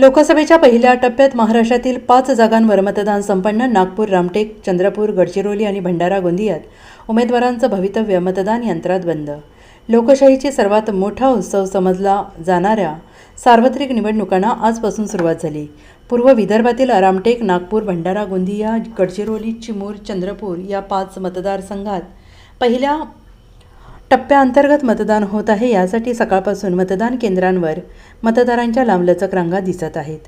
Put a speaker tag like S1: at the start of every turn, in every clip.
S1: लोकसभेच्या पहिल्या टप्प्यात महाराष्ट्रातील पाच जागांवर मतदान संपन्न नागपूर रामटेक चंद्रपूर गडचिरोली आणि भंडारा गोंदियात. उमेदवारांचं भवितव्य मतदान यंत्रात बंद. लोकशाहीची सर्वात मोठा उत्सव समजला जाणाऱ्या सार्वत्रिक निवडणुकांना आजपासून सुरुवात झाली. पूर्व विदर्भातील रामटेक नागपूर भंडारा गोंदिया गडचिरोली चिमूर चंद्रपूर या पाच मतदारसंघात पहिल्या टप्प्याअंतर्गत मतदान होत आहे यासाठी सकाळपासून मतदान केंद्रांवर मतदारांच्या लांबलचक रांगा दिसत आहेत.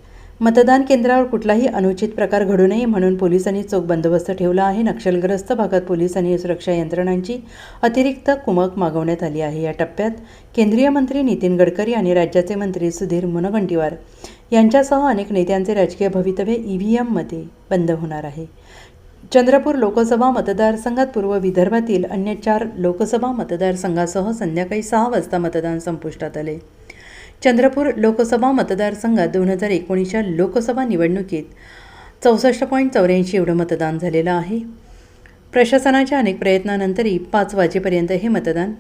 S1: मतदान केंद्रावर कुठलाही अनुचित प्रकार घडू नये म्हणून पोलिसांनी चोख बंदोबस्त ठेवला आहे. नक्षलग्रस्त भागात पोलिसांनी सुरक्षा यंत्रणांची अतिरिक्त कुमक मागवण्यात आली आहे. या टप्प्यात केंद्रीय मंत्री नितीन गडकरी आणि राज्याचे मंत्री सुधीर मुनगंटीवार यांच्यासह अनेक नेत्यांचे राजकीय भवितव्य ई व्ही एममध्ये बंद होणार आहे. चंद्रपूर लोकसभा मतदारसंघात पूर्व विदर्भातील अन्य चार लोकसभा मतदारसंघासह संध्याकाळी सहा वाजता मतदान संपुष्टात आले. चंद्रपूर लोकसभा मतदारसंघात दोन हजार एकोणीसच्या लोकसभा निवडणुकीत चौसष्ट पॉईंट चौऱ्याऐंशी एवढं मतदान झालेलं आहे. प्रशासनाच्या अनेक प्रयत्नानंतरही पाच वाजेपर्यंत हे मतदान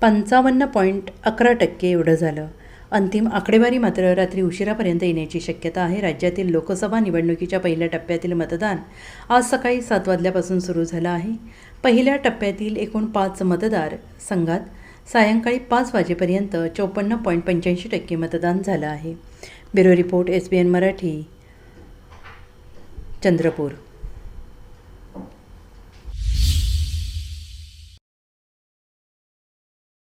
S1: पंचावन्न पॉईंट अकरा टक्के एवढं झालं. अंतिम आकडेवारी मात्र रात्री उशिरापर्यंत येण्याची शक्यता आहे. राज्यातील लोकसभा निवडणुकीच्या पहिल्या टप्प्यातील मतदान आज सकाळी सात वाजल्यापासून सुरू झालं आहे. पहिल्या टप्प्यातील एकूण पाच मतदार संघात सायंकाळी पाच वाजेपर्यंत चोपन्न पॉईंट पंच्याऐंशी टक्के मतदान झालं आहे. Bureau report S B N Marathi Chandrapur.